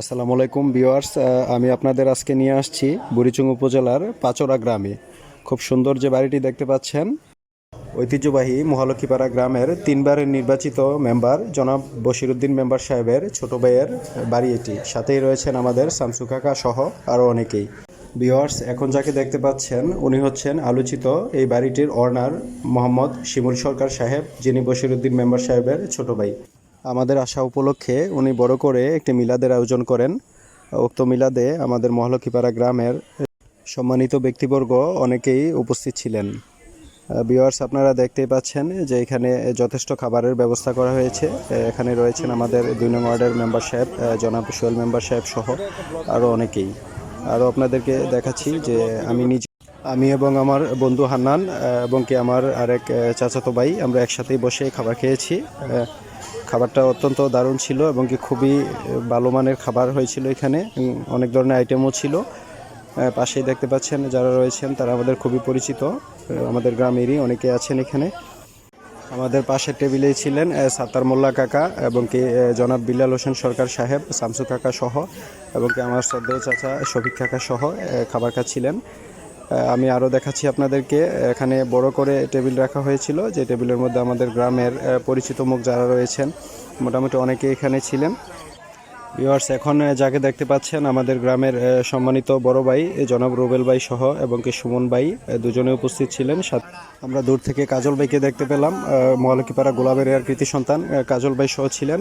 আসসালামু আলাইকুম ভিউয়ার্স আমি আপনাদের আজকে নিয়ে আসছি বুড়িচুং উপজেলার পাচরা গ্রামে। খুব সুন্দর যে বাড়িটি দেখতে পাচ্ছেন, ঐতিহ্যবাহী মহালক্ষীপাড়া গ্রামের তিনবারের নির্বাচিত মেম্বার জনাব বশিরুদ্দিন মেম্বার সাহেবের ছোট ভাইয়ের বাড়ি এটি। সাথেই রয়েছেন আমাদের শামসু কাকা সহ আরও অনেকেই। ভিওয়ার্স এখন যাকে দেখতে পাচ্ছেন, উনি হচ্ছেন আলোচিত এই বাড়িটির অর্নার মোহাম্মদ শিমুল সরকার সাহেব, যিনি বশিরুদ্দিন মেম্বার সাহেবের ছোট ভাই। আমাদের আসা উপলক্ষে উনি বড় করে একটি মিলাদের আয়োজন করেন। উক্ত মিলাদে আমাদের মহালক্ষীপাড়া গ্রামের সম্মানিত ব্যক্তিবর্গ অনেকেই উপস্থিত ছিলেন। বিওয়ার্স আপনারা দেখতেই পাচ্ছেন যে এখানে যথেষ্ট খাবারের ব্যবস্থা করা হয়েছে। এখানে রয়েছেন আমাদের দুই নং ওয়ার্ডের মেম্বার সাহেব জনাব সোহেল মেম্বার সাহেব সহ আরও অনেকেই। আরও আপনাদেরকে দেখাচ্ছি যে আমি নিজে আমি এবং আমার বন্ধু হান্নান এবং কি আমার আরেক চাচাতো ভাই, আমরা একসাথেই বসে খাবার খেয়েছি। খাবারটা অত্যন্ত দারুণ ছিল এবং কি খুবই ভালো মানের খাবার হয়েছিল এখানে অনেক ধরনের আইটেমও ছিল। পাশেই দেখতে পাচ্ছেন যারা রয়েছেন তারা আমাদের খুবই পরিচিত আমাদের গ্রামেরই অনেকে আছেন এখানে। আমাদের পাশের টেবিলেই ছিলেন আহ, সাত্তার মোল্লা কাকা এবং কি জনাব বিল্লাল হোসেন সরকার সাহেব শামসু কাকা সহ এবং কি আমার শ্রদ্ধেয় চাচা শফিক কাকা সহ খাবার খাচ্ছিলেন। আমি আরও দেখাচ্ছি আপনাদেরকে। এখানে বড় করে টেবিল রাখা হয়েছিল, যে টেবিলের মধ্যে আমাদের গ্রামের পরিচিত মুখ যারা রয়েছেন, মোটামুটি অনেকে এখানে ছিলেন। ভিউয়ার্স এখন যাকে দেখতে পাচ্ছেন, আমাদের গ্রামের সম্মানিত বড় ভাই জনাব রুবেল ভাই সহ, এবং কি সুমন ভাই দুজনে উপস্থিত ছিলেন। আমরা দূর থেকে কাজল ভাইকে দেখতে পেলাম মহালক্ষীপাড়া গোলাপের এর কৃতি সন্তান কাজল ভাই সহ ছিলেন।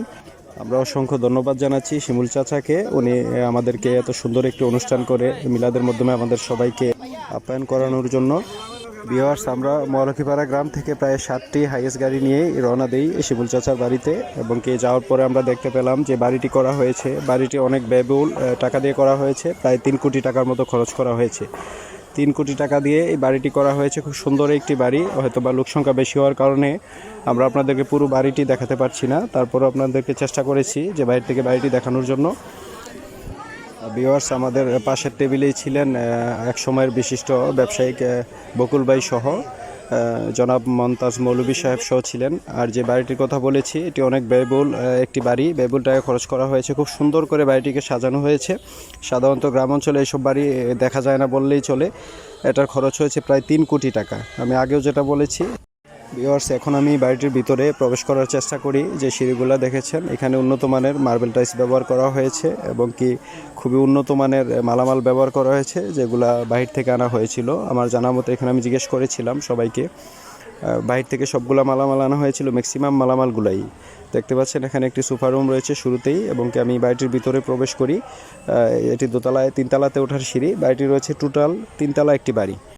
আমরা অসংখ্য ধন্যবাদ জানাচ্ছি শিমুল চাচাকে। উনি আমাদেরকে এত সুন্দর একটি অনুষ্ঠান করে মিলাদের মাধ্যমে আমাদের সবাইকে আপ্যায়ন করানোর জন্য। বিহার্স আমরা মহালক্ষীপাড়া গ্রাম থেকে প্রায় ষাটটি হাইয়েস্ট গাড়ি নিয়ে রওনা দিই শিবুল চাচার বাড়িতে এবং কি যাওয়ার পরে আমরা দেখতে পেলাম যে বাড়িটি করা হয়েছে। বাড়িটি অনেক ব্যয়বহুল টাকা দিয়ে করা হয়েছে, প্রায় তিন কোটি টাকার মতো খরচ করা হয়েছে। তিন কোটি টাকা দিয়ে এই বাড়িটি করা হয়েছে, খুব সুন্দর একটি বাড়ি হয়তো বা লোকসংখ্যা বেশি হওয়ার কারণে আমরা আপনাদেরকে পুরো বাড়িটি দেখাতে পারছি না। তারপরও আপনাদেরকে চেষ্টা করেছি যে বাইরে থেকে বাড়িটি দেখানোর জন্য। বিওয়ার্স আমাদের পাশের টেবিলেই ছিলেন এক সময়ের বিশিষ্ট ব্যবসায়িক আহ, বকুল ভাই সহ জনাব মমতাজ মৌলভী সাহেব সহ ছিলেন। আর যে বাড়িটির কথা বলেছি এটি অনেক ব্যয়বহুল একটি বাড়ি। ব্যয়বহুল টাকা খরচ করা হয়েছে খুব সুন্দর করে বাড়িটিকে সাজানো হয়েছে। সাধারণত গ্রাম অঞ্চলে এইসব বাড়ি দেখা যায় না বললেই চলে। এটার খরচ হয়েছে প্রায় তিন কোটি টাকা। আমি আগেও যেটা বলেছি ভিওয়ার্স এখন আমি বাড়িটির ভিতরে প্রবেশ করার চেষ্টা করি, যে সিঁড়িগুলো দেখেছেন। এখানে উন্নত মানের মার্বেল টাইলস ব্যবহার করা হয়েছে এবং কি খুবই উন্নত মানের মালামাল ব্যবহার করা হয়েছে, যেগুলা বাহির থেকে আনা হয়েছিল। আমার জানা মতো এখানে আমি জিজ্ঞেস করেছিলাম সবাইকে বাহির থেকে সবগুলা মালামাল আনা হয়েছিল ম্যাক্সিমাম মালামালগুলাই। দেখতে পাচ্ছেন, এখানে একটি সোফা রুম রয়েছে শুরুতেই এবং কি আমি বাড়িটির ভিতরে প্রবেশ করি। এটি দোতলায়, তিনতলাতে ওঠার সিঁড়ি। বাড়িটি রয়েছে টোটাল তিনতলা একটি বাড়ি।